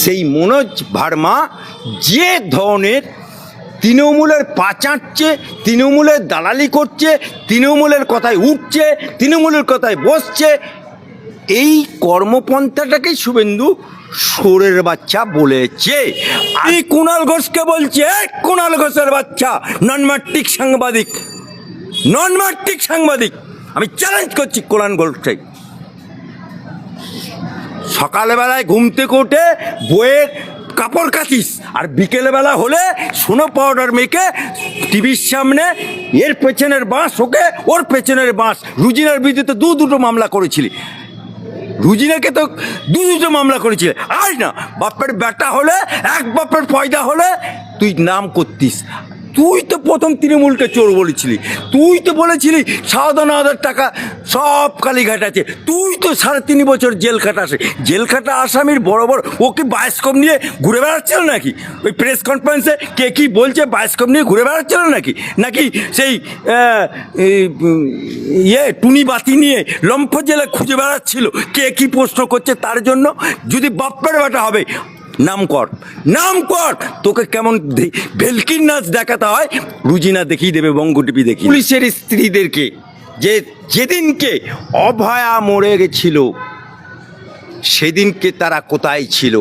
সেই মনোজ ভার্মা যে ধরনের তৃণমূলের পা চাটছে তৃণমূলের দালালি করছে, তৃণমূলের কথায় উঠছে, তৃণমূলের কথায় বসছে, এই কর্মপন্থাটাকেই শুভেন্দু সোরের বাচ্চা বলেছে। আমি কুণাল ঘোষকে বলছি, "এই কুণাল ঘোষের বাচ্চা নন মাট্রিক সাংবাদিক ননমাট্রিক সাংবাদিক। আমি চ্যালেঞ্জ করছি কুণাল ঘোষকে সকালবেলায় ঘুম থেকে উঠে বইয়ের কাপড় কাচিস। আর বিকেলবেলা হলে সোনো পাউডার মেখে টিভির সামনে এর পেছনের বাঁশ ওকে ওর পেছনের বাঁশ। রুজিনার বিরুদ্ধে দু দুটো মামলা করেছিলি। রুজিনাকে তো দু দুটো মামলা করেছিলে। আজ না, বাপের বেটা হলে, এক বাপের পয়দা হলে তুই নাম করতিস। তুই তো প্রথম তৃণমূলকে চোর বলেছিলি। তুই তো বলেছিলি সাধারণ হাজার টাকা সব কালীঘাট আছে। তুই তো সাড়ে তিন বছর জেল কাটা আসে। জেল কাটা আসামির বড় বড়, ও কি বায়োস্কোপ নিয়ে ঘুরে বেড়াচ্ছিল নাকি? ওই প্রেস কনফারেন্সে কে কি বলছে বায়োস্কোপ নিয়ে ঘুরে বেড়াচ্ছিল নাকি? নাকি সেই ইয়ে টুনি বাতি নিয়ে লম্ফ জেলে খুঁজে বেড়াচ্ছিল? কে কি প্রশ্ন করছে তার জন্য? যদি বাপ্পের বেটা হবে নাম কর নাম কর তোকে কেমন ভেলকির নাচ দেখাতে হয় রুজিনা দেখিয়ে দেবে বঙ্গটিপি দেখি পুলিশের স্ত্রীদেরকে, যে যেদিনকে অভয়া মরে গেছিল, সেদিনকে তারা কোথায় ছিল?